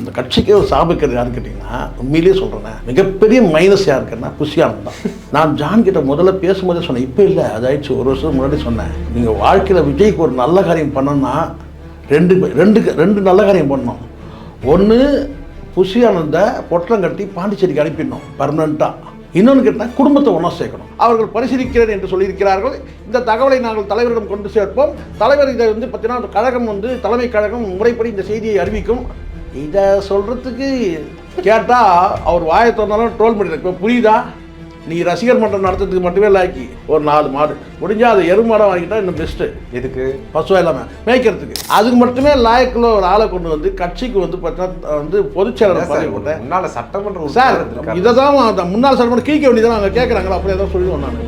இந்த கட்சிக்கு ஒரு சாபக்கிறது யாருன்னு கேட்டிங்கன்னா உண்மையிலேயே சொல்கிறேன் மிகப்பெரிய மைனஸ் யாருக்குன்னா புஷியானந்த் தான். நான் ஜான் கிட்ட முதல்ல பேசும்போதே சொன்னேன் இப்போ இல்லை அதாயிடுச்சு ஒரு வருஷம் முன்னாடி சொன்னேன். நீங்கள் வாழ்க்கையில் விஜய்க்கு ஒரு நல்ல காரியம் பண்ணணும்னா ரெண்டு ரெண்டு ரெண்டு நல்ல காரியம் பண்ணணும். ஒன்று புஷியானந்த பொட்டலம் கட்டி பாண்டிச்சேரிக்கு அனுப்பிடணும் பர்மனண்ட்டாக இன்னொன்று கேட்டால் குடும்பத்தை ஒன்றா சேர்க்கணும். அவர்கள் பரிசீலிக்கிறேன் என்று சொல்லியிருக்கிறார்கள். இந்த தகவலை நாங்கள் தலைவரிடம் கொண்டு சேர்ப்போம். தலைவர் இதை வந்து பார்த்தீங்கன்னா கழகம் வந்து தலைமை கழகம் முறைப்படி இந்த செய்தியை அறிவிக்கும். இதை சொல்கிறதுக்கு கேட்டால் அவர் வாயை திறந்தாலும் ட்ரோல் பண்ணிடுறேன் இப்போ புரியுதா? நீ ரசிகர் மன்றம் நடத்துறதுக்கு மட்டுமே லாக்கி ஒரு நாலு மாடு. முடிஞ்சால் அதை எருமாடம் வாங்கிட்டா இன்னும் பெஸ்ட்டு எதுக்கு? பசுவாக இல்லாமல் மேய்க்கிறதுக்கு. அதுக்கு மட்டுமே லாயக்குள்ள ஒரு ஆளை கொண்டு வந்து கட்சிக்கு வந்து பார்த்தீங்கன்னா வந்து பொதுச்செயலாளர் பதவி போட்டேன் முன்னால சட்டமன்ற சார். இதை தான் அந்த முன்னாள் சட்டமன்ற கிழிக்க வேண்டியதானே அங்கே கேட்குறாங்களா அப்படியே தான் சொல்லிடுவோம் நான்.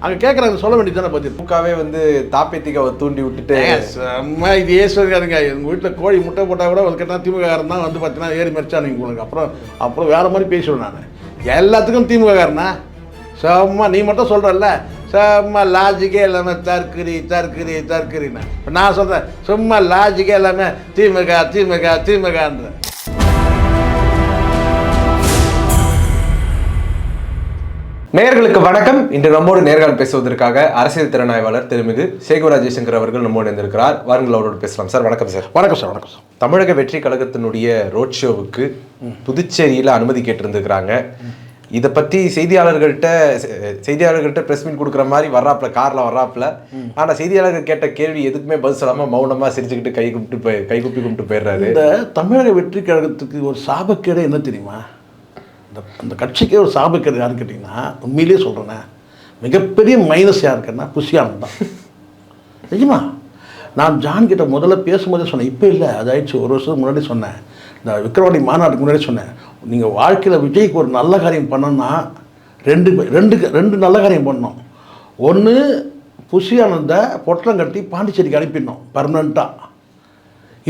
அங்கே கேட்குறாங்க சொல்ல வேண்டியதானே பற்றி திமுகவே வந்து தாப்பேத்திக்காவை தூண்டி விட்டுட்டு செம்ம இது ஏசுவதுங்க எங்கள் வீட்டில் கோழி முட்டை போட்டால் கூட ஒரு கேட்டால் திமுககாரன் தான் வந்து பார்த்தீங்கன்னா ஏறி மறிச்சானுங்க உங்களுக்கு அப்புறம் அப்புறம் வேறு மாதிரி பேசுவேன் நான். எல்லாத்துக்கும் திமுககாரனா செம்ம நீ மட்டும் சொல்கிறல்ல செம்ம லாஜிக்கே இல்லாமல் தற்கரி தற்கரி தற்கரின்னு இப்போ நான் சொல்கிறேன் சும்மா லாஜிக்கே இல்லாமல் திமுக திமுக திமுகன்ற. நேயர்களுக்கு வணக்கம். இன்று நம்மோடு நேர்காணல் பேசுவதற்காக அரசியல் திறனாய்வாளர் திருமிகு சேகுவரா ஜெய்சங்கர் அவர்கள் நம்மோடு இருந்திருக்கிறார் வாருங்கள் அவரோடு பேசலாம். சார் வணக்கம் சார். வணக்கம் சார். வணக்கம் சார். தமிழக வெற்றி கழகத்தினுடைய ரோட் ஷோவுக்கு புதுச்சேரியில் அனுமதி கேட்டிருந்துக்கிறாங்க இதை பற்றி செய்தியாளர்கள்ட்ட செய்தியாளர்கள்ட்ட ப்ரெஸ் மீட் கொடுக்குற மாதிரி வர்றாப்புல காரில் வர்றாப்புல. ஆனால் செய்தியாளர்கள் கேட்ட கேள்வி எதுக்குமே பதில் சொல்லாமல் மௌனமாக சிரிச்சுக்கிட்டு கை கும்பிட்டு போய் கை குப்பி கும்பிட்டு போயிடுறாரு. இந்த தமிழக வெற்றி கழகத்துக்கு ஒரு சாபக்கேடு என்ன தெரியுமா? இந்த அந்த கட்சிக்கே ஒரு சாபிக்கிறது யாருன்னு கேட்டிங்கன்னா உண்மையிலேயே சொல்கிறேனே மிகப்பெரிய மைனஸ் யாருக்குன்னா புஷியானந்த் தான். நிஜமா? நான் ஜான் கிட்ட முதல்ல பேசும்போதே சொன்னேன் இப்போ இல்லை அது ஆயிடுச்சு ஒரு வருஷத்துக்கு முன்னாடி சொன்னேன். இந்த விக்ரவாணி மாநாட்டுக்கு முன்னாடி சொன்னேன் நீங்கள் வாழ்க்கையில் விஜய்க்கு ஒரு நல்ல காரியம் பண்ணணும்னா ரெண்டு ரெண்டு ரெண்டு நல்ல காரியம் பண்ணோம் ஒன்று புஷியானந்தை பொட்டலம் கட்டி பாண்டிச்சேரிக்கு அனுப்பிடணும் பர்மனெண்ட்டாக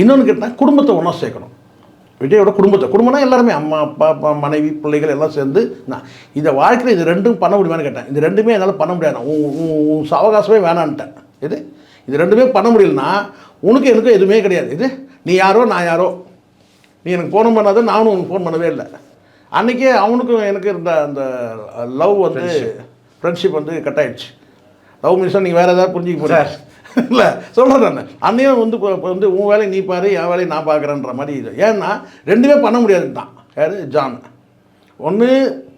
இன்னொன்று கேட்டால் குடும்பத்தை ஒன்றா சேர்க்கணும். விஜயோட குடும்பத்தை. குடும்பம்னா எல்லாருமே அம்மா அப்பா மனைவி பிள்ளைகள் எல்லாம் சேர்ந்து நான். இந்த வாழ்க்கையில் இது ரெண்டும் பண்ண முடியுமான்னு கேட்டேன். இது ரெண்டுமே என்னால் பண்ண முடியாது. உன் சாவகாசமே வேணான்ட்டேன். இது இது ரெண்டுமே பண்ண முடியலனா உனக்கு எனக்கும் எதுவுமே கிடையாது. இது நீ யாரோ நான் யாரோ. நீ எனக்கு ஃபோன் பண்ணாத நானும் உனக்கு ஃபோன் பண்ணவே இல்லை. அன்றைக்கே அவனுக்கும் எனக்கு இருந்த அந்த லவ் வந்து ஃப்ரெண்ட்ஷிப் வந்து கட் ஆயிடுச்சு. லவ் மிஷன் நீங்கள் வேறு ஏதாவது புரிஞ்சுக்க போகிறார் இல்லை சொல்கிறேன் நான். அன்னையும் வந்து இப்போ வந்து உன் வேலையை நீ பாரு என் வேலையை நான் பார்க்குறேன்ற மாதிரி இது. ஏன்னா ரெண்டுமே பண்ண முடியாதுன்ட்டான். யார்? ஜான். ஒன்று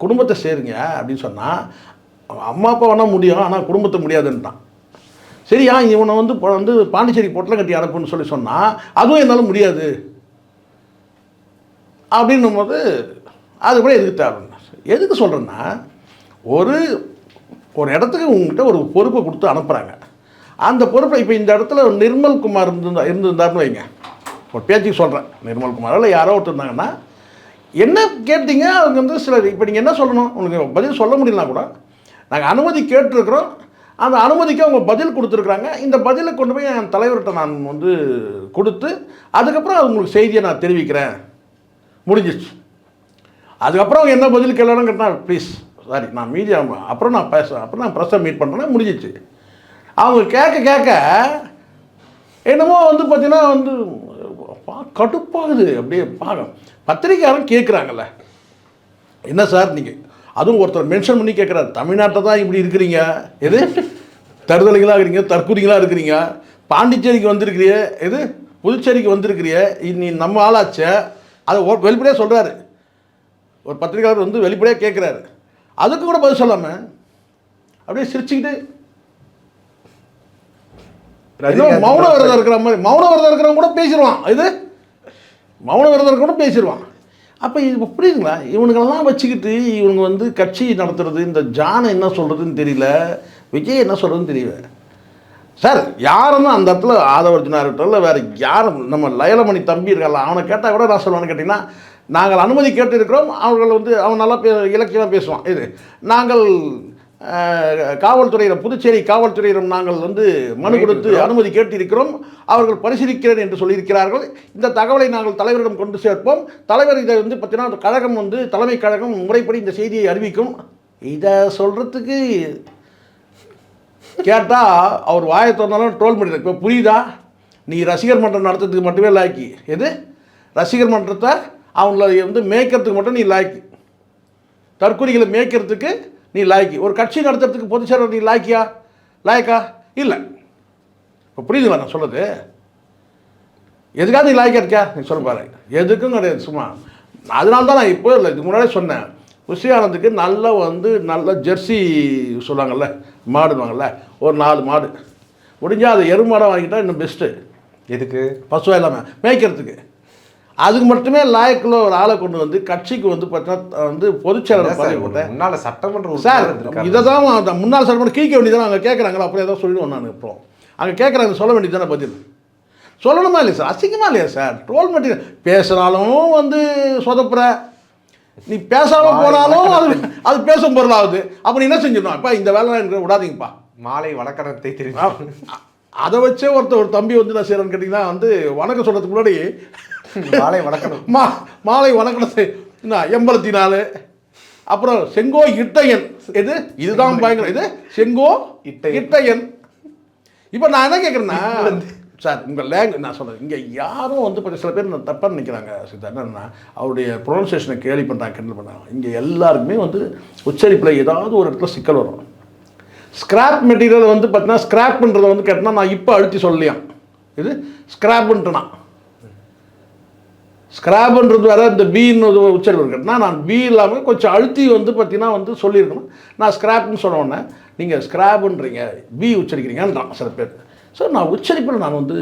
குடும்பத்தை சேருங்க அப்படின்னு சொன்னால் அம்மா அப்பா வேணால் முடியும் ஆனால் குடும்பத்தை முடியாதுன்ட்டான். சரியா இவனை வந்து இப்போ வந்து பாண்டிச்சேரி பொட்டலை கட்டி அனுப்புன்னு சொல்லி சொன்னால் அதுவும் என்னால் முடியாது. அப்படின்னும் போது அது கூட எதுக்கு தேவைன்னா எதுக்கு சொல்கிறேன்னா ஒரு ஒரு இடத்துக்கு உங்ககிட்ட ஒரு பொறுப்பை கொடுத்து அனுப்புகிறாங்க அந்த பொறுப்பை இப்போ இந்த இடத்துல நிர்மல் குமார் இருந்திருந்தா இருந்திருந்தாருன்னு வைங்க. ஒரு பேச்சுக்கு சொல்கிறேன் நிர்மல் குமார் இல்லை யாரோ ஒருத்தர் இருந்தாங்கன்னா என்ன கேட்டீங்க? அவங்க வந்து சில இப்போ நீங்கள் என்ன சொல்லணும்? உங்களுக்கு பதில் சொல்ல முடியலனா கூட நாங்கள் அனுமதி கேட்டிருக்கிறோம். அந்த அனுமதிக்கு அவங்க பதில் கொடுத்துருக்குறாங்க. இந்த பதிலை கொண்டு போய் என் தலைவர்கிட்ட நான் வந்து கொடுத்து அதுக்கப்புறம் உங்களுக்கு செய்தியை நான் தெரிவிக்கிறேன். முடிஞ்சிச்சு அதுக்கப்புறம் அவங்க என்ன பதில் கேட்கலன்னு கேட்டால் ப்ளீஸ் சாரி நான் மீடியா அப்புறம் நான் பேச அப்புறம் நான் ப்ரெஸ்ஸை மீட் பண்ணுறேன்னா முடிஞ்சிச்சு அவங்க கேட்க கேட்க என்னமோ வந்து பார்த்தீங்கன்னா வந்து பா- கடுப்பாகுது. அப்படியே பாகம் பத்திரிக்கையாளர் கேட்குறாங்கல்ல. என்ன சார் நீங்கள் அதுவும் ஒருத்தர் மென்ஷன் பண்ணி கேட்குறாரு. தமிழ்நாட்டில் தான் இப்படி இருக்கிறீங்க. எது? தருதலைகளாக இருக்கிறீங்க தற்கூரிகளாக இருக்கிறீங்க. பாண்டிச்சேரிக்கு வந்திருக்கிறிய எது? புதுச்சேரிக்கு வந்திருக்கிறிய நீ நம்ம ஆளாச்சே. அதை வெளிப்படையாக சொல்கிறாரு ஒரு பத்திரிகையாளர் வந்து வெளிப்படையாக கேட்குறாரு. அதுக்கு கூட பதில் சொல்லாமல் அப்படியே சிரிச்சுக்கிட்டு மௌன விரதம் இருக்கிற மாதிரி மௌன விரதம் இருக்கிறவங்க கூட பேசிடுவான். இது? மௌன விரதம் கூட பேசிடுவான். அப்போ இது புரியுதுங்களா? இவனுங்களெல்லாம் வச்சுக்கிட்டு இவனுங்க வந்து கட்சி நடத்துறது இந்த ஜானை என்ன சொல்கிறதுன்னு தெரியல. விஜய் என்ன சொல்கிறதுன்னு தெரியல. சார் யாருன்னு அந்த இடத்துல ஆதவர்ஜுனா இருக்கட்டும் இல்லை வேறு யாரும் நம்ம லயலமணி தம்பி இருக்கல அவனை கேட்டால் கூட நான் சொல்லுவான்னு கேட்டிங்கன்னா நாங்கள் அனுமதி கேட்டிருக்கிறோம். அவர்கள் வந்து அவன் நல்லா பே இலக்கியமாக பேசுவான். இது நாங்கள் காவல்துறையிடம் புதுச்சேரி காவல்துறையிடம் நாங்கள் வந்து மனு கொடுத்து அனுமதி கேட்டிருக்கிறோம். அவர்கள் பரிசீலிக்கிறேன் என்று சொல்லியிருக்கிறார்கள். இந்த தகவலை நாங்கள் தலைவரிடம் கொண்டு சேர்ப்போம். தலைவர் இதை வந்து பார்த்தீங்கன்னா கழகம் வந்து தலைமை கழகம் முறைப்படி இந்த செய்தியை அறிவிக்கும். இதை சொல்கிறதுக்கு கேட்டால் அவர் வாயை திறந்தாலும் ட்ரோல் பண்ணிடுறாரு. இப்போ புரியுதா? நீ ரசிகர் மன்றம் நடத்துறதுக்கு மட்டுமே லாக்கி எது? ரசிகர் மன்றத்தை அவங்கள வந்து மேய்க்கிறதுக்கு மட்டும் நீ லாய்க்கு தற்கொலைகளை மேய்க்கிறதுக்கு நீ லாய்க்கு. ஒரு கட்சி நடத்துறதுக்கு பொதுச் செயலர் நீ லாய்க்கியா? லாய்க்கா? இல்லை. இப்போ புரியுதுங்களா நான் சொல்கிறது எதுக்காக நீ லாய்க்கா இருக்கியா? நீ சொல்ல பாரு. எதுக்கும் கிடையாது சும்மா. அதனால தான் நான் இப்போ இல்லை இதுக்கு முன்னாடியே சொன்னேன். புஷி ஆனந்துக்கு நல்ல வந்து நல்ல ஜெர்சி சொல்லுவாங்கல்ல மாடுவாங்கல்ல ஒரு நாலு மாடு. முடிஞ்சால் அது எருமாடை வாங்கிட்டா இன்னும் பெஸ்ட்டு எதுக்கு? பசுவாக இல்லாமல் மேய்க்கிறதுக்கு. அதுக்கு மட்டுமே லாயக்குள்ள ஒரு ஆளை கொண்டு வந்து கட்சிக்கு வந்து பார்த்தீங்கன்னா வந்து பொதுச்செயலாளர் பதவி கொடுத்தேன். முன்னால சட்டமன்ற சார். இதை தான் முன்னாள் சட்டமன்ற கீழ்க்க வேண்டியதானே அவங்க கேட்குறாங்களா அப்புறம் ஏதோ சொல்லிடுவோம் நான் இப்போ. அங்கே கேட்குறாங்க சொல்ல வேண்டியதானே பதில்? சொல்லணுமா இல்லையா சார்? அசிங்கமா இல்லையா சார்? ட்ரோல் மெட்டீரியல் பேசுனாலும் வந்து சொதப்புற. நீ பேசாம போனாலும் அது அது பேசும் பொருளாகுது அப்போ நீ என்ன செஞ்சிடணும்? அப்பா இந்த வேலை எனக்கு விடாதீங்கப்பா மாலை வழக்கணத்தை தெரிஞ்சு அதை வச்சே ஒருத்தர் ஒரு தம்பி வந்து நான் செய்கிறேன்னு கேட்டிங்கன்னா வந்து வணக்கம் சொல்கிறதுக்கு முன்னாடி மாலை வழக்கணம் மா மாலை வணக்கத்தை என்ன எண்பத்தி நாலு அப்புறம் செங்கோ இட்டையன். இது இதுதான் பயங்கரம். இது செங்கோ இட்டையன். இப்போ நான் என்ன கேட்குறேன்னா சார் உங்கள் லேங்குவேஜ் நான் சொல்கிறேன் இங்கே யாரும் வந்து இப்போ சில பேர் நான் தப்பாக நினைக்கிறாங்க சித்தா என்னன்னா அவருடைய ப்ரொனன்சியேஷனை கேலி பண்ணுறாங்க கிண்டல் பண்ணுறாங்க இங்கே எல்லாருக்குமே வந்து உச்சரிப்பில் ஏதாவது ஒரு இடத்துல சிக்கல் வரும். ஸ்கிராப் மெட்டீரியல் வந்து பார்த்தீங்கன்னா ஸ்கிராப்ன்றதை வந்து கேட்டால் நான் இப்போ அழுத்தி சொல்லலையாம். இது? ஸ்கிராப்ன்ட்டுனா ஸ்கிராப்ன்றது வேறு இந்த பீன்னு உச்சரிப்பு இருக்குன்னா நான் பி இல்லாமல் கொஞ்சம் அழுத்தி வந்து பார்த்தீங்கன்னா வந்து சொல்லியிருக்கணும். நான் ஸ்கிராப்னு சொன்ன நீங்கள் ஸ்கிராப்ன்றீங்க பி உச்சரிக்கிறீங்கன்றான் சில பேர். ஸோ நான் உச்சரிப்பில் நான் வந்து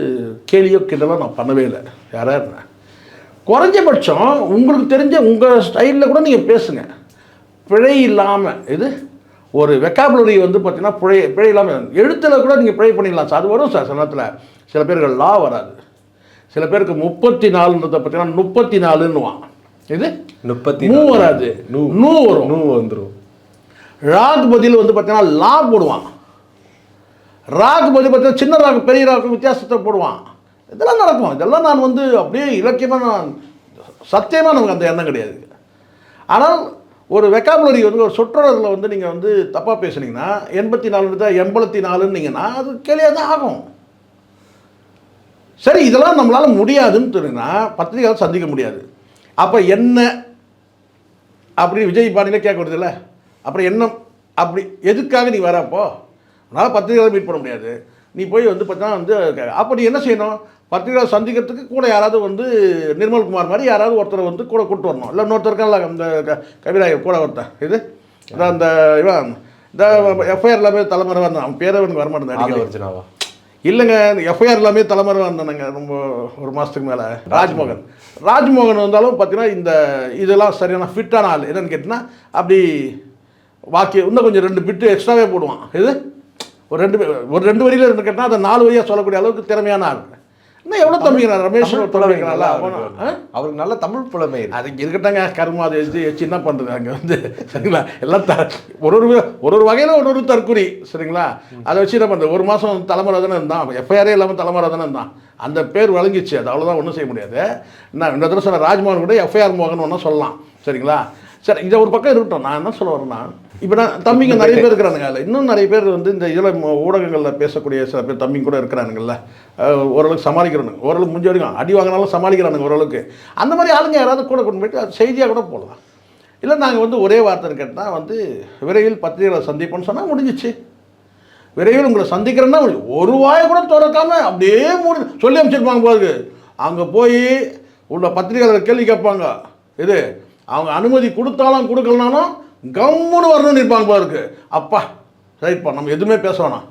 கேலியோ கிட்டலோ நான் பண்ணவே இல்லை. யாராக இருந்தேன் குறைஞ்சபட்சம் உங்களுக்கு தெரிஞ்ச உங்கள் ஸ்டைலில் கூட நீங்கள் பேசுங்க. பிழை இல்லாமல் இது? ஒரு வெக்காபுலரி வந்து பார்த்தீங்கன்னா பிழை பிழை இல்லாமல் எழுத்தில் கூட நீங்கள் பிழை பண்ணிடலாம் சார். அது வரும் சார் சில நேரத்தில். சில பேருக்கு லா வராது. சில பேருக்கு முப்பத்தி நாலுன்றதை பார்த்தீங்கன்னா முப்பத்தி நாலுன்னுவான் இது? முப்பத்தி மூ வராது. நூ. நூ வரும். நூ வந்துரும். ராக் பதில் வந்து பார்த்தீங்கன்னா லா போடுவான் ராக் பதில் பார்த்தீங்கன்னா சின்ன ராக் பெரிய ராக் வித்தியாசத்தை போடுவான் இதெல்லாம் நடக்கும். இதெல்லாம் நான் வந்து அப்படியே இலக்கியமாக நான் சத்தியமாக நமக்கு அந்த எண்ணம் கிடையாது. ஆனால் ஒரு வெக்காபுலரி வந்து ஒரு சொற்றொடரில் வந்து நீங்கள் வந்து தப்பாக பேசுனீங்கன்னா எண்பத்தி நாலு எண்பத்தி நாலுன்னீங்கன்னா அது கேலியாக தான் ஆகும். சரி இதெல்லாம் நம்மளால் முடியாதுன்னு சொன்னீங்கன்னா பத்திரிகையால் சந்திக்க முடியாது. அப்போ என்ன அப்படி விஜய் பாணியில் கேட்க வருதுல்ல அப்புறம் என்ன அப்படி எதுக்காக நீ வர அப்போ? உன்னால் பத்திரிகையாளர் மீட் பண்ண முடியாது. நீ போய் வந்து பார்த்தீங்கன்னா வந்து கே- அப்போ நீ என்ன செய்யணும்? பத்திரிகையாளர் சந்திக்கிறதுக்கு கூட யாராவது வந்து நிர்மல்குமார் மாதிரி யாராவது ஒருத்தரை வந்து கூட கூட்டு வரணும். இல்லை இன்னொருத்தர் அந்த க- கவிராயர் கூட ஒருத்தன். இது? அந்த இவன் இந்த எஃப்ஐஆர் எல்லாமே தலைமுறை வந்தான் அவன் பேரே எனக்கு வரமாட்டேன் இல்லைங்க இந்த எஃப்ஐஆர் எல்லாமே தலைமுறை வந்தானுங்க ரொம்ப ஒரு மாதத்துக்கு மேலே. ராஜ்மோகன். ராஜ்மோகன் வந்தாலும் பார்த்தீங்கன்னா இந்த இதெல்லாம் சரியான ஃபிட்டான ஆள். என்னென்னு கேட்டிங்கன்னா அப்படி வாக்கியம் இன்னும் கொஞ்சம் ரெண்டு பிட்டு எக்ஸ்ட்ராவே போடுவான். இது? ஒரு ரெண்டு ஒரு ரெண்டு வரியில் இருந்து கேட்டால் அதை நாலு வரியாக சொல்லக்கூடிய அளவுக்கு திறமையான ஆள். இன்னும் எவ்வளோ தம்பிக்கிறான் ரமேஷ் தமிழ் புலமை நல்லா தொலைக்கிறான்ல அவருக்கு நல்ல தமிழ் புலமை அது இருக்கட்டாங்க கர்மா அது எச்சு எச்சு என்ன பண்ணுறது அங்கே வந்து? சரிங்களா? எல்லாம் த ஒரு ஒரு ஒரு ஒரு வகையில் ஒரு ஒரு தற்குறி சரிங்களா? அதை வச்சு என்ன பண்ணுறது ஒரு மாதம் தலைமுறை தானே இருந்தான் எஃப்ஐஆரே இல்லாமல் தலைமுறை தானே இருந்தான். அந்த பேர் வழங்கிச்சு. அது அவ்வளோதான் ஒன்றும் செய்ய முடியாது. நான் இந்த தடவை சொன்ன ராஜ்மோகன் கூட எஃப்ஐஆர் மோகன் ஒன்றா சொல்லலாம். சரிங்களா? சரி இதை ஒரு பக்கம் இருக்கட்டும். நான் என்ன சொல்ல வரேன்னா இப்போ நான் தம்பிங்க நிறைய பேர் இருக்கிறானுங்க அதில் இன்னும் நிறைய பேர் வந்து இந்த இதில் ஊடகங்களில் பேசக்கூடிய சில பேர் தம்பிங்க கூட இருக்கிறானுங்கல்ல. ஓரளவுக்கு சமாளிக்கிறானுங்க ஓரளவுக்கு முடிஞ்ச வரைக்கும் அடி வாங்கினாலும் சமாளிக்கிறானுங்க ஓரளவுக்கு. அந்த மாதிரி ஆளுங்க யாராவது கூட கொண்டு போயிட்டு அது செய்தியாக கூட போடலாம். இல்லை நாங்கள் வந்து ஒரே வார்த்தை கேட்டால் வந்து விரைவில் பத்திரிகைகளை சந்திப்போம்னு சொன்னால் முடிஞ்சிச்சு. விரைவில் உங்களை சந்திக்கிறேன்னா ஒரு வாயை கூட திறக்காம அப்படியே மூடி சொல்லி அமைச்சிருப்பாங்க போது அங்கே போய் உள்ள பத்திரிகையாளர் கேள்வி கேட்பாங்க. இது அவங்க அனுமதி கொடுத்தாலும் கொடுக்கலனாலும் கம்முன்னு வரணும்னு நிற்பாங்க போல அப்பா சரிப்பா நம்ம எதுவுமே பேச வேணாம்.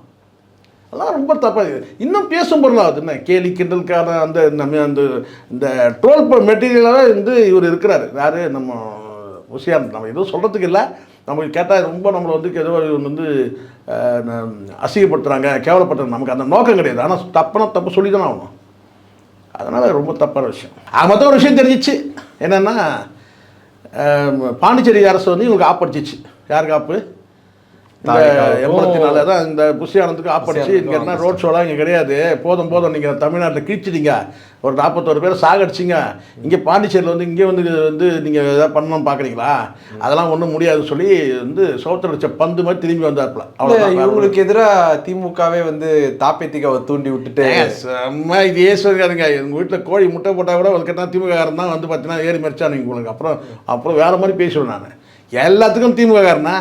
அதெல்லாம் ரொம்ப தப்பாக இன்னும் பேசும் பொருளாகுது என்ன? கேலி கிண்டலுக்கான அந்த நம்ம அந்த இந்த ட்ரோல் மெட்டீரியலாக வந்து இவர் இருக்கிறாரு. யார்? நம்ம உசியான். நம்ம எதுவும் சொல்கிறதுக்கு இல்லை. நமக்கு கேட்டால் ரொம்ப நம்மளை வந்து ஏதோ இவங்க வந்து அசிங்கப்படுத்துகிறாங்க கேவலப்படுத்துறாங்க. நமக்கு அந்த நோக்கம் கிடையாது. ஆனால் தப்புனா தப்பு சொல்லி தானே ஆகணும். அதனால் ரொம்ப தப்பான விஷயம். ஆக மொத்தம் ஒரு விஷயம் தெரிஞ்சிச்சு. என்னென்னா பாண்டிச்சேரி அரசு வந்து இவங்களுக்கு ஆப்படிச்சிச்சு யாருக்கு ஆப்பு? எண்பத்தி நாலு தான் இந்த புஷியானந்துக்கு ஆப்படிச்சு இங்கே என்ன ரோட் ஷோலாம் இங்கே கிடையாது. போதும் போதும் நீங்கள் தமிழ்நாட்டில் கீழ்ச்சிட்டீங்க. ஒரு நாற்பத்தோரு பேர் சாகடிச்சிங்க. இங்கே பாண்டிச்சேரியில் வந்து இங்கே வந்து வந்து நீங்கள் எதாவது பண்ணணும்னு பார்க்குறீங்களா அதெல்லாம் ஒன்றும் முடியாதுன்னு சொல்லி வந்து சோத்தில் அடிச்ச பந்து மாதிரி திரும்பி வந்தாப்புல. அவ்வளோதான் இவங்களுக்கு எதிராக திமுகவே வந்து தாப்பேத்திக்காவை தூண்டி விட்டுட்டு செம்ம இது ஏசுவாருங்க எங்கள் வீட்டில் கோழி முட்டை போட்டால் கூட ஒரு கேட்டால் திமுககாரன் தான் வந்து பார்த்தீங்கன்னா ஏறி மறிச்சானுங்க உங்களுக்கு அப்புறம் அப்புறம் வேறு மாதிரி பேசுவேன் நான். எல்லாத்துக்கும் திமுககாரனா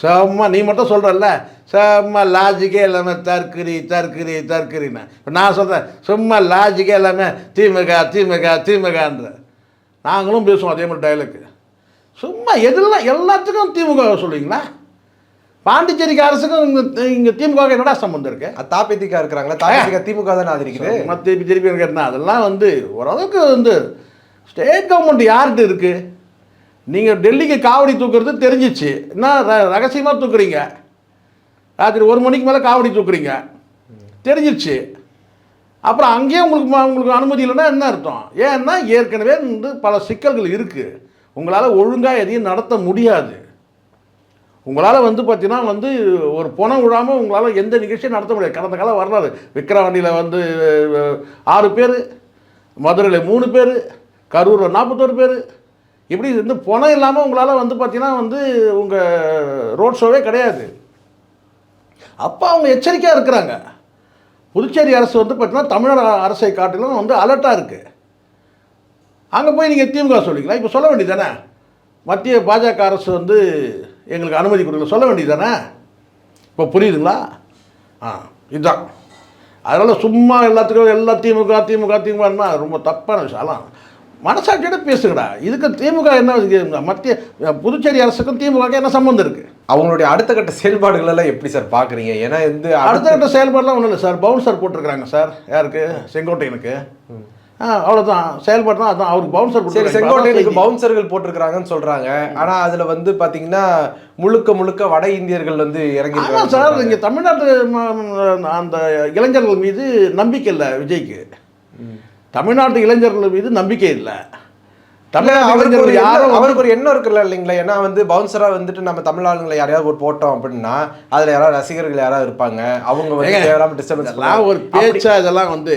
செம்ம நீ மட்டும் சொல்கிறல்ல செம்ம லாஜிக்கே இல்லாமல் தற்கரி தற்கரி தற்கரின்னு இப்போ நான் சொல்கிறேன் சும்மா லாஜிக்கே இல்லாமல் திமுக திமுக திமுகன்ற. நாங்களும் பேசுவோம் அதே மாதிரி டைலாக்கு சும்மா எதெல்லாம் எல்லாத்துக்கும் திமுக சொல்லுவீங்களா பாண்டிச்சேரிக்கு அரசுக்கும் இங்கே இங்கே திமுக என்னடா சம்மந்தம் இருக்குது தாப்பேத்திக்கா இருக்கிறாங்களா தாப்பேத்திக்கா திமுக தானே ஆதரிக்குது சும்மா திருப்பி என்ன அதெல்லாம் வந்து ஓரளவுக்கு வந்து ஸ்டேட் கவர்மெண்ட் யார்கிட்ட இருக்கு? நீங்கள் டெல்லிக்கு காவடி தூக்குறது தெரிஞ்சிச்சு. என்ன ர- தூக்குறீங்க? ராத்திரி ஒரு மணிக்கு மேலே காவடி தூக்குறீங்க. தெரிஞ்சிருச்சு அப்புறம் அங்கேயே உங்களுக்கு உங்களுக்கு அனுமதி இல்லைன்னா என்ன அர்த்தம்? ஏன்னா ஏற்கனவே வந்து பல சிக்கல்கள் இருக்குது உங்களால் ஒழுங்காக எதையும் நடத்த முடியாது. உங்களால் வந்து பார்த்தீங்கன்னா வந்து ஒரு பணம் விழாமல் உங்களால் எந்த நிகழ்ச்சியும் நடத்த முடியாது. கடந்த காலம் வரலாறு. விக்கிரவாண்டியில் வந்து ஆறு பேர் மதுரையில் மூணு பேர் கரூரில் நாற்பத்தோரு பேர் இப்படி வந்து பணம் இல்லாமல் உங்களால் வந்து பார்த்தீங்கன்னா வந்து உங்கள் ரோட் ஷோவே கிடையாது. அப்போ அவங்க எச்சரிக்கையாக இருக்கிறாங்க. புதுச்சேரி அரசு வந்து பார்த்தீங்கன்னா தமிழக அரசை காட்டிலும் வந்து அலர்ட்டாக இருக்குது அங்கே போய் நீங்கள் திமுக சொல்லிக்கலாம் இப்போ சொல்ல வேண்டியதானே மத்திய பாஜக அரசு வந்து எங்களுக்கு அனுமதி கொடுக்கல. சொல்ல வேண்டியதானே இப்போ புரியுதுங்களா? ஆ இதுதான். அதனால் சும்மா எல்லாத்துக்கும் எல்லா திமுக திமுக திமுகன்னா ரொம்ப தப்பான விஷயம். அதான் மனசாட்சியோட பேசுங்கடா. இதுக்கு திமுக என்ன? மத்திய புதுச்சேரி அரசுக்கும் திமுக என்ன சம்மந்தம் இருக்குது அவங்களுடைய அடுத்த கட்ட செயல்பாடுகள் எல்லாம் எப்படி சார் பாக்குறீங்க? ஏன்னா வந்து அடுத்த கட்ட செயல்பாடுலாம் ஒன்றும் இல்லை சார். பவுன்சர் போட்டிருக்கிறாங்க சார். யாருக்கு? செங்கோட்டையனுக்கு. அவ்வளோதான் செயல்பாடு தான் அதான். அவருக்கு பவுன்சர் சரி செங்கோட்டையனுக்கு பவுன்சர்கள் போட்டிருக்கிறாங்கன்னு சொல்றாங்க. ஆனா அதுல வந்து பாத்தீங்கன்னா முழுக்க முழுக்க வட இந்தியர்கள் வந்து இறங்கி சார். இங்கே தமிழ்நாட்டு அந்த இளைஞர்கள் மீது நம்பிக்கை இல்லை விஜய்க்கு. தமிழ்நாட்டு இளைஞர்கள் மீது நம்பிக்கை இல்லை. அவருக்கு யாரும் அவருக்கு ஒரு எண்ணம் இருக்குல்ல இல்லைங்களா? ஏன்னா வந்து பவுன்சரா வந்துட்டு நம்ம தமிழ் ஆளுங்களை யாரையாவது ஒரு போட்டோம் அப்படின்னா அதுல யாராவது ரசிகர்கள் யாராவது இருப்பாங்க. அவங்க வந்து டிஸ்டர்பன்ஸ் ஒரு பேச்சா இதெல்லாம் வந்து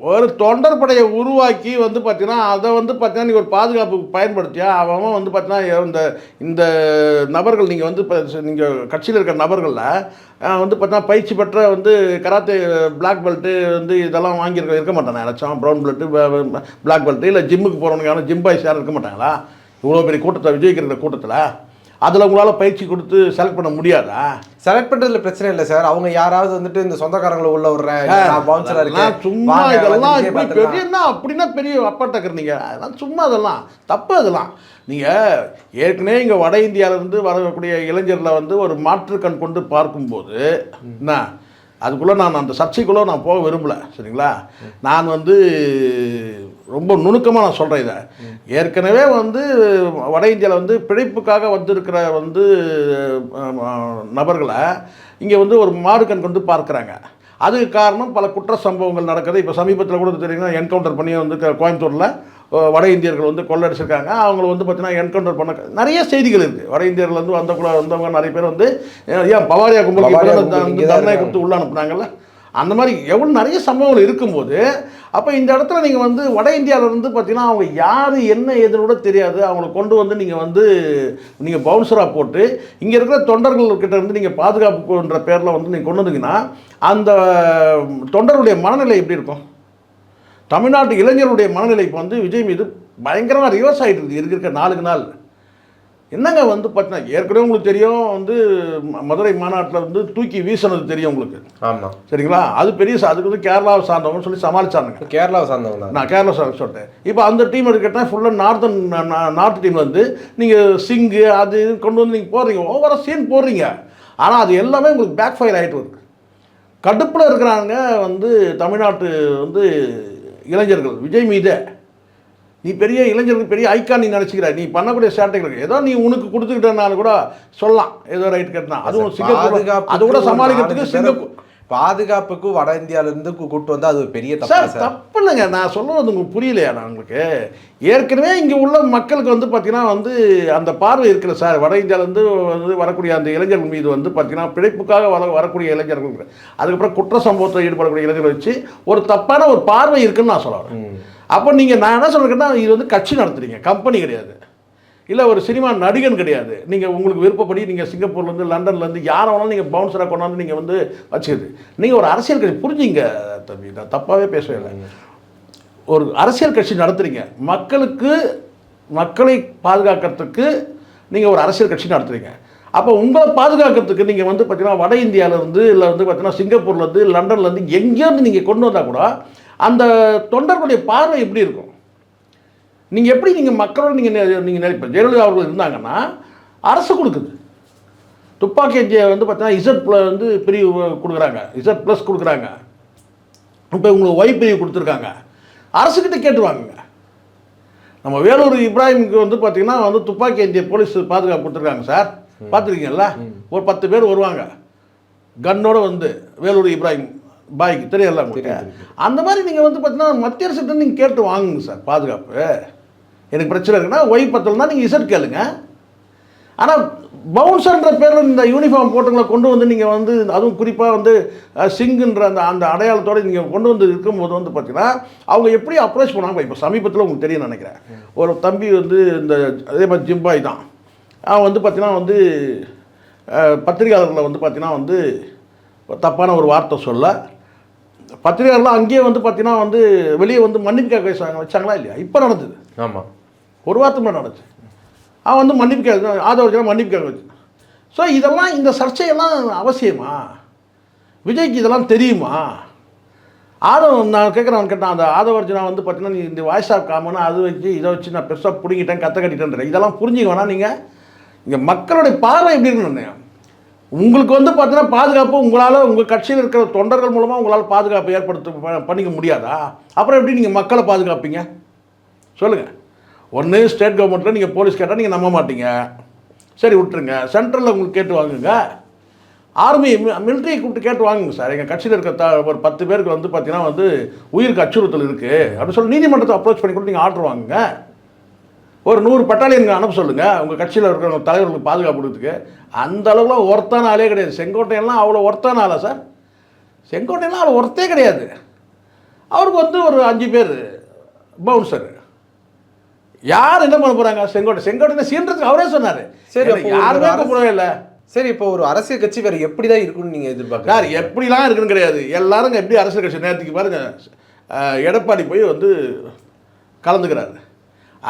ஒரு தொண்டர் படையை உருவாக்கி வந்து பார்த்தீங்கன்னா அதை வந்து பார்த்தீங்கன்னா நீ ஒரு பாதுகாப்புக்கு பயன்படுத்தியா? அவன் வந்து பார்த்தீங்கன்னா இந்த இந்த நபர்கள் நீங்கள் வந்து இப்போ நீங்கள் கட்சியில் இருக்கிற நபர்களில் வந்து பார்த்தீங்கன்னா பயிற்சி பெற்ற வந்து கராத்தே பிளாக் பெல்ட்டு வந்து இதெல்லாம் வாங்கியிருக்க இருக்க மாட்டானா? யாராச்சும் ப்ரௌன் பெல்ட்டு பிளாக் பெல்ட்டு இல்லை ஜிம்முக்கு போகிறவனுக்கான ஜிம் பாய்ஸ் யாரும் இருக்க மாட்டாங்களா? இவ்வளோ பெரிய கூட்டத்தை விஜயிக்கிற கூட்டத்தில் அதில் உங்களால் பயிற்சி கொடுத்து செலக்ட் பண்ண முடியாதா? செலக்ட் பண்றதுல பிரச்சனை இல்லை சார். அவங்க யாராவது வந்துட்டு இந்த சொந்தக்காரங்களை உள்ள விடுறேன் நான் பவுன்சரா இருக்கேன் சும்மா இதெல்லாம் பெரிய அப்படின்னா பெரிய அப்பாட்டக்கர் நீங்கள் அதெல்லாம் சும்மா அதெல்லாம். தப்பு அதெல்லாம். நீங்கள் ஏற்கனவே இங்கே வட இந்தியாவிலேருந்து வரக்கூடிய இளைஞர்களை வந்து ஒரு மாற்று கண் கொண்டு பார்க்கும்போது என்ன அதுக்குள்ளே நான் அந்த சர்ச்சைக்குள்ளே நான் போக விரும்பலை சரிங்களா? நான் வந்து ரொம்ப நுணுக்கமாக நான் சொல்கிறேன் இதை. ஏற்கனவே வந்து வட இந்தியாவில் வந்து பிழைப்புக்காக வந்திருக்கிற வந்து நபர்களை இங்கே வந்து ஒரு மாறு கண் கொண்டு பார்க்குறாங்க. அதுக்கு காரணம் பல குற்ற சம்பவங்கள் நடக்குது. இப்போ சமீபத்தில் கூட தெரியுங்கன்னா என்கவுண்டர் பண்ணி வந்து கோயம்புத்தூரில் வட இந்தியர்கள் வந்து கொள்ளடிச்சிருக்காங்க. அவங்கள வந்து பார்த்தீங்கன்னா என்கவுண்டர் பண்ண நிறைய செய்திகள் இருக்குது வட இந்தியர்கள் வந்து வந்த கூட வந்தவங்க நிறைய பேர் வந்து ஏன் பவாரியா கும்பல் தண்டனை. கொடுத்து உள்ள அனுப்புனாங்கல்ல அந்த மாதிரி எவ்வளோ நிறைய சம்பவங்கள் இருக்கும்போது அப்போ இந்த இடத்துல நீங்கள் வந்து வட இந்தியாவில் இருந்து பார்த்தீங்கன்னா அவங்க யார் என்ன ஏதுன்னு கூட தெரியாது. அவங்கள கொண்டு வந்து நீங்கள் வந்து நீங்கள் பவுன்சராக போட்டு இங்கே இருக்கிற தொண்டர்கள்கிட்ட இருந்து நீங்கள் பாதுகாப்புன்ற பேரில் வந்து நீங்கள் கொண்டு வந்தீங்கன்னா அந்த தொண்டருடைய மனநிலை எப்படி இருக்கும்? தமிழ்நாட்டு இளைஞருடைய மனநிலை இப்போ வந்து விஜய் மீது பயங்கரமாக ரிவர்ஸ் ஆகிட்டு இருக்குது இருக்கிற நாளுக்கு நாள். என்னங்க வந்து பார்த்தீங்கன்னா ஏற்கனவே உங்களுக்கு தெரியும் வந்து மதுரை மாநாட்டில் வந்து தூக்கி வீசினது தெரியும் உங்களுக்கு. ஆமா. சரிங்களா? அது பெரிய அதுக்கு வந்து கேரளாவை சார்ந்தவங்கன்னு சொல்லி சமாளிச்சானுங்க. கேரளாவை சார்ந்தவங்க நான் கேரளா சார் சொல்லிட்டேன் இப்போ அந்த டீம் எடுக்கிட்டா ஃபுல்லாக நார்த்தன் நார்த் டீம் வந்து நீங்கள் சிங்கு அது இது கொண்டு வந்து நீங்கள் போடுறீங்க. ஓவராக சீன் போடுறீங்க. ஆனால் அது எல்லாமே உங்களுக்கு பேக் ஃபயர் ஆகிட்டு வருது. கடுப்பில் இருக்கிறாங்க வந்து தமிழ்நாட்டு வந்து இளைஞர்கள் விஜய் மீதே. நீ பெரிய இளைஞர்கள் பெரிய ஐக்கான் நீ நினச்சிக்கிற. நீ பண்ணக்கூடிய சேட்டைகளுக்கு ஏதோ நீ உனக்கு கொடுத்துக்கிட்டனால கூட சொல்லலாம். ஏதோ ரைட் கட்டினா அதுவும் சிங்கப்பூர் அது கூட சமாளிக்கிறதுக்கு சிங்கப்பூர் பாதுகாப்புக்கு வட இந்தியால இருந்து கூ- கூட்டு வந்தா அது பெரிய தப்பா தப்பு இல்லைங்க நான் சொல்லுவது உங்களுக்கு புரியலையா நான் உங்களுக்கு? ஏற்கனவே இங்கே உள்ள மக்களுக்கு வந்து பார்த்தீங்கன்னா வந்து அந்த பார்வை இருக்கிற சார் வட இந்தியாவிலேருந்து வந்து வரக்கூடிய அந்த இளைஞர்கள் மீது வந்து பார்த்தீங்கன்னா பிழைப்புக்காக வர வரக்கூடிய இளைஞர்கள். அதுக்கப்புறம் குற்ற சம்பவத்தில் ஈடுபடக்கூடிய இளைஞர்களை வச்சு ஒரு தப்பான ஒரு பார்வை இருக்குன்னு நான் சொல்ல வரேன். அப்போ நீங்கள் நான் என்ன சொல்கிறேன்னா இது வந்து கட்சி நடத்துறீங்க. கம்பெனி கிடையாது. இல்லை ஒரு சினிமா நடிகன் கிடையாது. நீங்கள் உங்களுக்கு விருப்பப்படி நீங்கள் சிங்கப்பூர்லேருந்து லண்டன்லேருந்து யாரை வேணாலும் நீங்கள் பவுன்சராக கொண்டாந்து நீங்கள் வந்து வச்சுக்குது நீங்கள் ஒரு அரசியல் கட்சி புரிஞ்சுங்க தம்பி. நான் தப்பாகவே பேசவே இல்லைங்க ஒரு அரசியல் கட்சி நடத்துகிறீங்க மக்களுக்கு மக்களை பாதுகாக்கிறதுக்கு நீங்கள் ஒரு அரசியல் கட்சி நடத்துகிறீங்க அப்போ உங்களை பாதுகாக்கிறதுக்கு நீங்கள் வந்து பார்த்தீங்கன்னா வட இந்தியாவிலேருந்து இல்லை வந்து பார்த்தீங்கன்னா சிங்கப்பூர்லேருந்து லண்டன்லேருந்து எங்கேருந்து நீங்கள் கொண்டு வந்தால் கூட அந்த தொண்டர்களுடைய பார்வை எப்படி இருக்கும்? நீங்கள் எப்படி நீங்கள் மக்களோட நீங்கள் நீங்கள் நினைப்ப ஜெயலலிதா அவர்கள் இருந்தாங்கன்னா அரசு கொடுக்குது. துப்பாக்கி வந்து பார்த்தீங்கன்னா இசட் ப்ளஸ் வந்து பிரிவு கொடுக்குறாங்க. இசட் ப்ளஸ் கொடுக்குறாங்க. இப்போ உங்களுக்கு ஒய் பிரிவு கொடுத்துருக்காங்க. அரசுக்கிட்ட கேட்டு வாங்குங்க. நம்ம வேலூர் இப்ராஹிமுக்கு வந்து பார்த்தீங்கன்னா வந்து துப்பாக்கி ஏந்திய போலீஸ் பாதுகாப்பு கொடுத்துருக்காங்க சார். பார்த்துருக்கீங்கல்ல ஒரு பத்து பேர் வருவாங்க. கன்னோட வந்து வேலூர் இப்ராஹிம் பாய்க்கு தெரியல உங்களுக்கு? அந்த மாதிரி நீங்கள் வந்து பார்த்தீங்கன்னா மத்திய அரசுகிட்ட நீங்கள் கேட்டு வாங்குங்க சார் பாதுகாப்பு. எனக்கு பிரச்சனை இருக்குன்னா ஒய் பத்தலன்னா நீங்கள் இசட் கேளுங்க. ஆனால் பவுன்சர்ன்ற பேரில் இந்த யூனிஃபார்ம் போட்டுங்களை கொண்டு வந்து நீங்கள் வந்து அதுவும் குறிப்பாக வந்து சிங்குன்ற அந்த அந்த அடையாளத்தோட நீங்கள் கொண்டு வந்து இருக்கும்போது வந்து பார்த்தீங்கன்னா அவங்க எப்படி அப்ரோச் பண்ணாங்க இப்போ சமீபத்தில் உங்களுக்கு தெரியும் நினைக்கிறேன். ஒரு தம்பி வந்து இந்த அதே மாதிரி ஜிம்பாய் தான். அவன் வந்து பார்த்தீங்கன்னா வந்து பத்திரிகையாளர்களை வந்து பார்த்தீங்கன்னா வந்து தப்பான ஒரு வார்த்தை சொல்ல பத்திரிகையாளர்லாம் அங்கேயே வந்து பார்த்தீங்கன்னா வந்து வெளியே வந்து மன்னிப்பு கேட்க வச்சாங்க வச்சாங்களா இல்லையா? இப்போ நடந்தது. ஆமா. ஒரு வாரத்துக்கு முன்னாடி நடந்துச்சு. அவன் வந்து மன்னிப்பு கேட்க ஆதரவு மன்னிப்பு கேட்க வச்சு ஸோ இதெல்லாம் இந்த சர்ச்சையெல்லாம் அவசியமா? விஜய்க்கு இதெல்லாம் தெரியுமா? ஆதவன் நான் கேட்குறேன் கேட்டான். அந்த ஆதவர்ஜனா வந்து பார்த்தீங்கன்னா நீ இந்த வாய்ஸ் ஆஃப் காமனா அது வச்சு இதை வச்சு நான் பெருசாக பிடிங்கிட்டேன் கத்த கட்டிட்டேன் இதெல்லாம் புரிஞ்சுக்க வேணாம் நீங்கள் இங்கே மக்களுடைய பார்வை எப்படி இருக்கணும் உங்களுக்கு வந்து பார்த்தீங்கன்னா பாதுகாப்பு உங்களால் உங்கள் கட்சியில் இருக்கிற தொண்டர்கள் மூலமாக உங்களால் பாதுகாப்பு ஏற்படுத்த ப- பண்ணிக்க முடியாதா? அப்புறம் எப்படி நீங்கள் மக்களை பாதுகாப்பீங்க? சொல்லுங்கள் ஒன்று ஸ்டேட் கவர்மெண்ட்டில் நீங்கள் போலீஸ் கேட்டால் நீங்கள் நம்ப மாட்டீங்க. சரி விட்டுருங்க. சென்ட்ரலில் உங்களுக்கு கேட்டு வாங்குங்க. ஆர்மி மிலிட்ரியை கூப்பிட்டு கேட்டு வாங்குங்க சார். எங்கள் கட்சியில் இருக்க த ஒரு பத்து பேருக்கு வந்து பார்த்தீங்கன்னா வந்து உயிருக்கு அச்சுறுத்தல் இருக்குது அப்படின்னு சொல்லி நீதிமன்றத்தை அப்ரோச் பண்ணி கூட நீங்கள் ஆர்டர் வாங்குங்க. ஒரு நூறு பட்டாலியனுக்கு அனுப்ப சொல்லுங்கள் உங்கள் கட்சியில் இருக்கிற தலைவர்களுக்கு பாதுகாப்பு கொடுத்துக்கு அந்த அளவுக்குலாம் ஒர்த்தான ஆளே கிடையாது. செங்கோட்டையெல்லாம் அவ்வளோ ஒர்த்தான ஆளா சார்? செங்கோட்டையெல்லாம் அவ்வளோ ஒர்த்தே கிடையாது. அவருக்கு வந்து ஒரு அஞ்சு பேர் பவுன்சர். யார் என்ன பண்ண போகிறாங்க செங்கோட்டை. செங்கோட்டை சீன்றதுக்கு அவரே சொன்னார். சரி, சரி யாருமே கூப்பிடவே இல்லை. சரி இப்போ ஒரு அரசியல் கட்சி வேற எப்படிதான் இருக்கும்னு நீங்க சார் எதிர்பார்க்கறீங்க எப்படிலாம் இருக்குன்னு கிடையாது. எல்லாரும் எப்படி அரசியல் கட்சி நேரத்துக்கு பாருங்க அஹ், எடப்பாடி போய் வந்து கலந்துக்கிறாரு.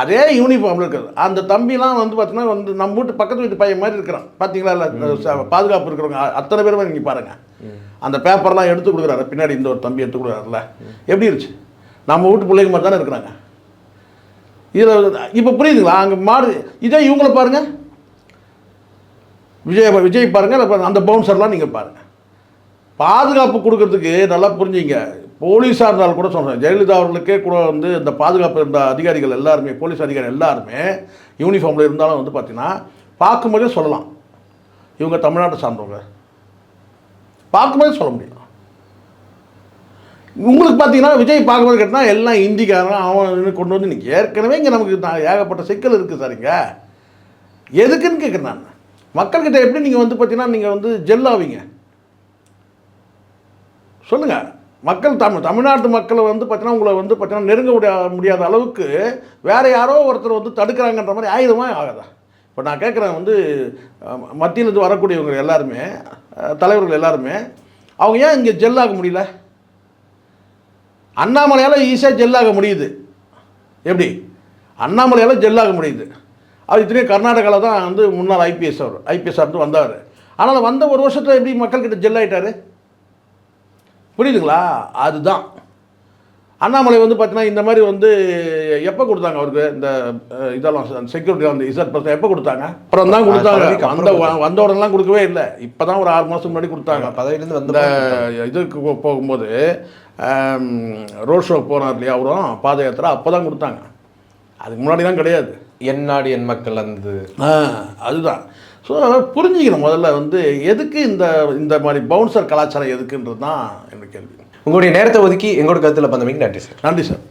அதே யூனிஃபார்மில் இருக்கிறது. அந்த தம்பிலாம் வந்து பார்த்தீங்கன்னா வந்து நம்ம வீட்டு பக்கத்து வீட்டு பையன் மாதிரி இருக்கிறான். பார்த்தீங்களா இல்லை பாதுகாப்பு இருக்கிறவங்க அத்தனை பேருமே நீங்கள் பாருங்கள் அந்த பேப்பர்லாம் எடுத்து கொடுக்குறாரு. பின்னாடி இந்த ஒரு தம்பி எடுத்து கொடுக்குறாருல எப்படி இருந்துச்சு? நம்ம வீட்டு பிள்ளைங்க மாதிரி தானே இருக்கிறாங்க. இதில் இப்போ புரியுதுங்களா? அங்கே மாறு இதே இவங்கள பாருங்க. விஜய் விஜய் பாருங்க. இல்ல பாருங்க, அந்த பவுன்சர்லாம் நீங்கள் பாருங்க. பாதுகாப்பு கொடுக்கறதுக்கு நல்லா புரிஞ்சுங்க. போலீஸாக இருந்தாலும் கூட சொல்கிறேன் ஜெயலலிதா அவர்களுக்கே கூட வந்து இந்த பாதுகாப்பு இருந்த அதிகாரிகள் எல்லாருமே போலீஸ் அதிகாரி எல்லாருமே யூனிஃபார்மில் இருந்தாலும் வந்து பார்த்தீங்கன்னா பார்க்கும்போதே சொல்லலாம். இவங்க தமிழ்நாட்டை சார்ந்தவங்க. பார்க்கும்போதே சொல்ல முடியும். உங்களுக்கு பார்த்தீங்கன்னா விஜய் பார்க்கும்போது கேட்டால் எல்லாம் இந்திக்காரன் அவன் கொண்டு வந்து நீங்கள் ஏற்கனவே இங்கே நமக்கு நான் ஏகப்பட்ட சிக்கல் இருக்குது சரிங்க எதுக்குன்னு கேட்குறேன் நான். மக்கள்கிட்ட எப்படி நீங்கள் வந்து பார்த்தீங்கன்னா நீங்கள் வந்து ஜெல்லாவீங்க சொல்லுங்கள் மக்கள் தமிழ் தமிழ்நாட்டு மக்களை வந்து பார்த்தீங்கன்னா உங்களை வந்து பார்த்தீங்கன்னா நெருங்க முடியா- முடியாத அளவுக்கு வேறு யாரோ ஒருத்தர் வந்து தடுக்கிறாங்கன்ற மாதிரி ஆயுதமாக ஆகாதா? இப்போ நான் கேட்குறேன் வந்து மத்தியிலேருந்து வரக்கூடியவங்க எல்லாருமே தலைவர்கள் எல்லாருமே அவங்க ஏன் இங்கே ஜெல்லாக முடியல? அண்ணாமலையால் ஈஸியாக ஜெல்லாக முடியுது. எப்படி? அண்ணாமலையால் ஜெல்லாக முடியுது. அவர் இத்தனையும் கர்நாடகாவில் தான் வந்து முன்னாள் ஐபிஎஸ் அவர் ஐபிஎஸ் வந்து வந்தார் ஆனால் வந்த ஒரு வருஷத்தில் எப்படி மக்கள்கிட்ட ஜெல்லாகிட்டார் புரியுதுங்களா? அதுதான். அண்ணாமலை வந்து பார்த்தீங்கன்னா இந்த மாதிரி வந்து எப்போ கொடுத்தாங்க அவருக்கு? இந்த இதெல்லாம் செக்யூரிட்டி அந்த இசட் பர்சன் எப்போ கொடுத்தாங்க? அப்புறம் தான் கொடுத்தாங்க. பதவிக்கு வந்த வந்த உடனெலாம் கொடுக்கவே இல்லை. இப்போ தான் ஒரு ஆறு மாதம் முன்னாடி கொடுத்தாங்க. பதவியிலேருந்து வந்த இதுக்கு போகும்போது ரோட் ஷோ போனார் இல்லையா அவரும்? பாத யாத்திரை அப்போ தான் கொடுத்தாங்க. அதுக்கு முன்னாடி தான் கிடையாது. என் நாடு என் மக்கள் அந்த அதுதான். ஸோ புரிஞ்சுக்கணும் முதல்ல வந்து எதுக்கு இந்த இந்த மாதிரி பவுன்சர் கலாச்சாரம் எதுக்குன்றது தான் எனக்கு கேள்வி. உங்களுடைய நேரத்தை ஒதுக்கி எங்களோட கருத்தில் பந்தமைக்கு நன்றி சார். நன்றி சார்.